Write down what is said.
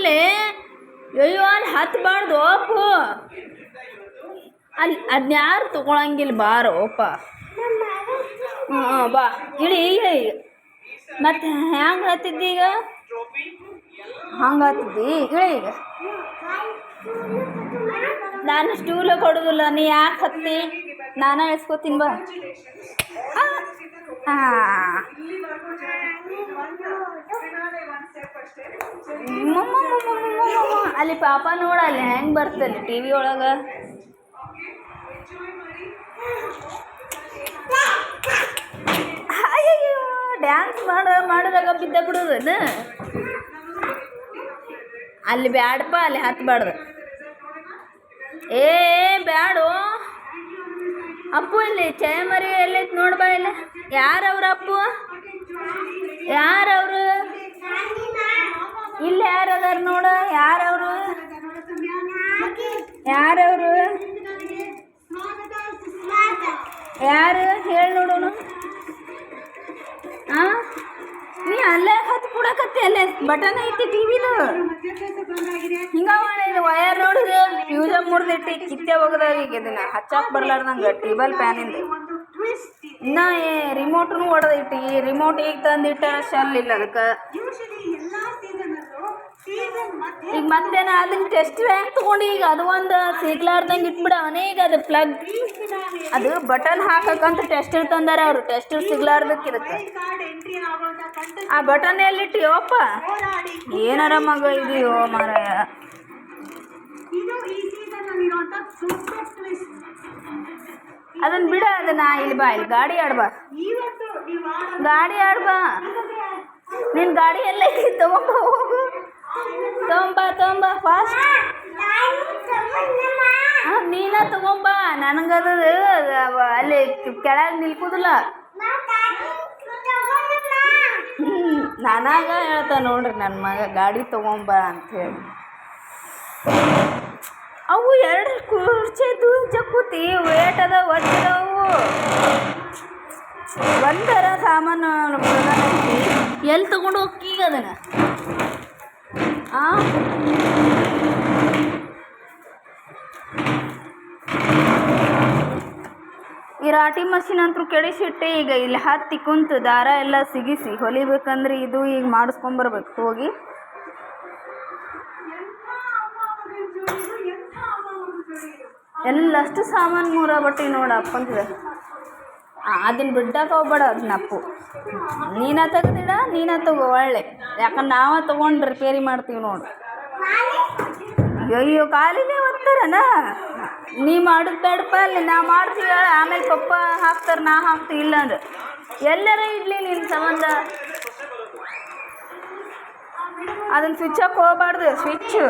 ಇಲ್ಲಿ ಅಯ್ಯೋ ಅಲ್ಲಿ ಹತ್ಬಾರ್ದು ಅಪ್ಪು ಅಲ್ಲಿ ಅದನ್ನ ಯಾರು ತೊಗೊಳಂಗಿಲ್ಲ ಬಾರೋ ಅಪ್ಪ ಹ್ಞೂ ಬಾ ಇಳಿ ಇಳಿ ಮತ್ತೆ ಹ್ಯಾಂಗೆ ಹತ್ತಿದ್ದಿ ಈಗ ಹಂಗೆ ಹತ್ತಿದ್ದಿ ಇಳಿ ಈಗ ನಾನು ಸ್ಟೂಲ ಕೊಡೋದಿಲ್ಲ ನೀ ಯಾಕೆ ಹತ್ತಿ ನಾನೇ ಇಳಿಸ್ಕೊತೀನಿ ಬಾ ಆ. ಅಲ್ಲಿ ಪಾಪ ನೋಡ ಅಲ್ಲಿ ಹೆಂಗೆ ಬರ್ತದೆ ಟಿ ವಿ ಒಳಗೆ? ಡ್ಯಾನ್ಸ್ ಮಾಡ, ಮಾಡಿದಾಗ ಬಿದ್ದ ಬಿಡೋದನ ಅಲ್ಲಿ ಬ್ಯಾಡಪ್ಪ, ಅಲ್ಲಿ ಹತ್ತಬಾರ್ದು ಏ ಬ್ಯಾಡು. ಅಪ್ಪು ಇಲ್ಲಿ ಚಯಮರಿ ಎಲ್ಲೈತೆ ನೋಡ್ಬಾ ಇಲ್ಲ. ಯಾರವ್ರ ಅಪ್ಪು? ಯಾರವ್ರು ಇಲ್ಲಿ ಯಾರದಾರ ನೋಡ ಯಾರವ್ರು ಯಾರವ್ರು? ಯಾರು? ಹೇಳಿ ನೋಡೋಣ. ಆ? ನೀ ಅಲ್ಲೇ ಹತ್ತು ಕೊಡಕತ್ತಿ ಅಲ್ಲೇ. ಬಟನ್ ಐತಿ ಟಿವಿದು ವಿದು. ಹಿಂಗ ವಯರ್ ನೋಡಿದ್ರೆ ಫ್ಯೂಸ ಮುರಿದಿಟ್ಟು ಕಿತ್ತೆ ಹೋಗದಾಗ ಈಗ ಇದನ್ನ. ಹಚ್ಚಾಕ್ ಬರ್ಲಾರ್ದಂಗೆ ಟೇಬಲ್ ಫ್ಯಾನಿಂದ ಇನ್ನ ರಿಮೋಟ್ನು ಹೊಡೆದಿಟ್ಟು ಈ ರಿಮೋಟ್ ಈಗ ತಂದಿಟ್ಟ ಶಲ್ ಇಲ್ಲ ಅದಕ್ಕೆ. ಈಗ ಮತ್ತೇನ ಅದನ್ನ ಟೆಸ್ಟ್ ಯಾಕೆ ತಗೊಂಡು? ಈಗ ಅದು ಒಂದು ಸಿಗ್ಲಾರ್ದಂಗೆ ಇಟ್ಬಿಡ ಅನೇಕ ಅದು ಪ್ಲಗ್ ಅದು ಬಟನ್ ಹಾಕಕ್ಕಂತ ಟೆಸ್ಟ್ ತಂದಾರ ಅವರು. ಟೆಸ್ಟರ್ ಸಿಗ್ಲಾರ್ದಕ್ಕಿರುತ್ತೆ ಆ ಬಟನ್ ಯೋಪ್ಪ ಏನಾರ ಮಗ ಇದೆಯೋ ಮಾರಾಯ. ಅದನ್ನ ಬಿಡ, ಅದನ್ನ ಇಲ್ಲಿ ಬಾ, ಇಲ್ಲಿ ಗಾಡಿ ಆಡ್ಬಾ ಗಾಡಿ ಆಡ್ಬಾ ನಿನ್ ಗಾಡಿ ಎಲ್ಲ ಐತಿ ತಗೊಂಬ ತಗೊಂಬ ಫಾಸ್ಟ್ ನೀನ ತಗೊಂಬ. ನನಗದು ಅಲ್ಲಿ ಕೆಳಗೆ ನಿಲ್ಕುದಿಲ್ಲ. ನಾನಾಗ ಹೇಳ್ತಾ ನೋಡ್ರಿ ನನ್ನ ಮಗ ಗಾಡಿ ತಗೊಂಬ ಅಂಥೇಳಿ ಅವು ಎರಡು ಕುರ್ಚಿ ಜಕ್ಕೂತಿ ವೇಟ್ ಅದ ಒದ್ದವು ಒಂದರ ಸಾಮಾನು ಎಲ್ಲಿ ತಗೊಂಡು ಹೋಗಿ ಈಗ ಅದನ್ನ? ಈ ರಾಟಿ ಮಷಿನ್ ಅಂತೂ ಕೆಡಿಸಿಟ್ಟೆ. ಈಗ ಇಲ್ಲಿ ಹತ್ತಿ ಕುಂತು, ದಾರ ಎಲ್ಲ ಸಿಗಿಸಿ. ಹೊಲಿಬೇಕಂದ್ರೆ ಇದು ಈಗ ಮಾಡಿಸ್ಕೊಂಬರ್ಬೇಕು. ಹೋಗಿ. ಎಲ್ಲಷ್ಟು ಸಾಮಾನು ಮೂರ ಬಟ್ಟೆ ನೋಡ ಅಪ್ಪಂತಿದೆ ಅದನ್ನ ಬಿಡ್ಡಕ್ಕೆ ಹೋಗ್ಬೇಡ ಅದನ್ನ ಅಪ್ಪು ನೀನ ತೆಗ್ದಿಡ, ನೀನ ತಗೋ, ಒಳ್ಳೆ. ಯಾಕಂದ್ರೆ ನಾವ ತೊಗೊಂಡು ರಿಪೇರಿ ಮಾಡ್ತೀವಿ ನೋಡು. ಅಯ್ಯೋ ಕಾಲಿನೇ ಒತ್ತಾರನ? ನೀ ಮಾಡೋದು ಬೇಡಪ್ಪ, ಅಲ್ಲಿ ನಾ ಮಾಡ್ತೀವಿ ಆಮೇಲೆ ಪಪ್ಪ ಹಾಕ್ತಾರೆ, ನಾ ಹಾಕ್ತೀವಿ ಇಲ್ಲ ಅಂದ್ರೆ ಎಲ್ಲರ ಇಡ್ಲಿ ನಿನ್ನ ಸಂಬಂಧ. ಅದನ್ನು ಸ್ವಿಚ್ ಹಾಕಿ ಹೋಗ್ಬಾರ್ದು ಸ್ವಿಚ್ಚು